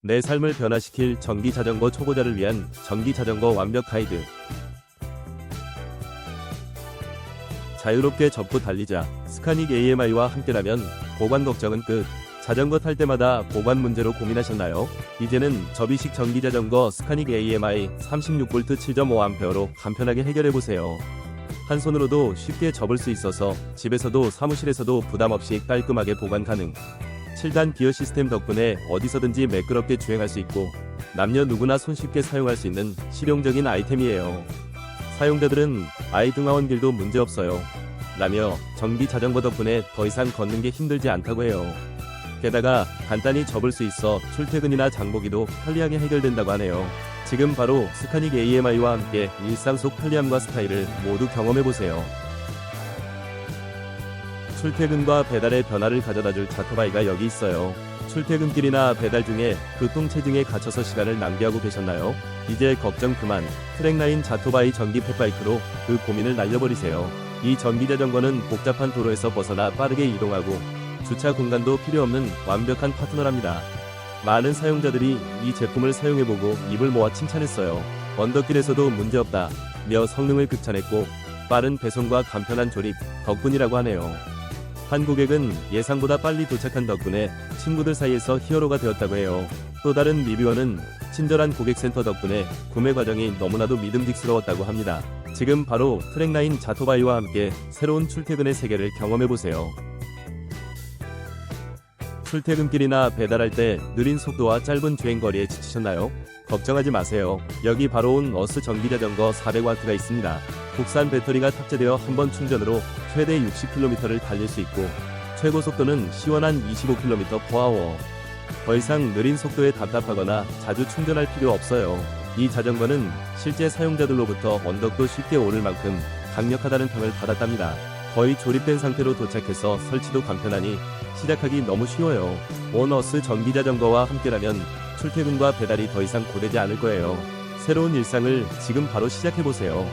내 삶을 변화시킬 전기 자전거 초보자를 위한 전기 자전거 완벽 가이드. 자유롭게 접고 달리자. 스카닉 AMI와 함께라면 보관 걱정은 끝. 자전거 탈 때마다 보관 문제로 고민하셨나요? 이제는 접이식 전기 자전거 스카닉 AMI 36V 7.5A로 간편하게 해결해 보세요. 한 손으로도 쉽게 접을 수 있어서 집에서도 사무실에서도 부담 없이 깔끔하게 보관 가능. 7단 기어 시스템 덕분에 어디서든지 매끄럽게 주행할 수 있고 남녀 누구나 손쉽게 사용할 수 있는 실용적인 아이템이에요. 사용자들은 아이 등하원 길도 문제없어요. 라며 전기 자전거 덕분에 더 이상 걷는 게 힘들지 않다고 해요. 게다가 간단히 접을 수 있어 출퇴근이나 장보기도 편리하게 해결된다고 하네요. 지금 바로 스카닉 AMI와 함께 일상 속 편리함과 스타일을 모두 경험해보세요. 출퇴근과 배달의 변화를 가져다줄 자토바이가 여기 있어요. 출퇴근길이나 배달 중에 교통체증에 갇혀서 시간을 낭비하고 계셨나요? 이제 걱정 그만. 트랙라인 자토바이 전기 펫바이크로 그 고민을 날려버리세요. 이 전기 자전거는 복잡한 도로에서 벗어나 빠르게 이동하고 주차 공간도 필요 없는 완벽한 파트너랍니다. 많은 사용자들이 이 제품을 사용해보고 입을 모아 칭찬했어요. 언덕길에서도 문제없다. 며 성능을 극찬했고 빠른 배송과 간편한 조립 덕분이라고 하네요. 한 고객은 예상보다 빨리 도착한 덕분에 친구들 사이에서 히어로가 되었다고 해요. 또 다른 리뷰어는 친절한 고객센터 덕분에 구매 과정이 너무나도 믿음직스러웠다고 합니다. 지금 바로 트랙라인 자토바이와 함께 새로운 출퇴근의 세계를 경험해보세요. 출퇴근길이나 배달할 때 느린 속도와 짧은 주행거리에 지치셨나요? 걱정하지 마세요. 여기 바로 온 어스 전기자전거 400W가 있습니다. 국산 배터리가 탑재되어 한 번 충전으로 최대 60km를 달릴 수 있고 최고 속도는 시원한 25km/h. 더 이상 느린 속도에 답답하거나 자주 충전할 필요 없어요. 이 자전거는 실제 사용자들로부터 언덕도 쉽게 오를 만큼 강력하다는 평을 받았답니다. 거의 조립된 상태로 도착해서 설치도 간편하니 시작하기 너무 쉬워요. 원어스 전기 자전거와 함께라면 출퇴근과 배달이 더 이상 고되지 않을 거예요. 새로운 일상을 지금 바로 시작해보세요.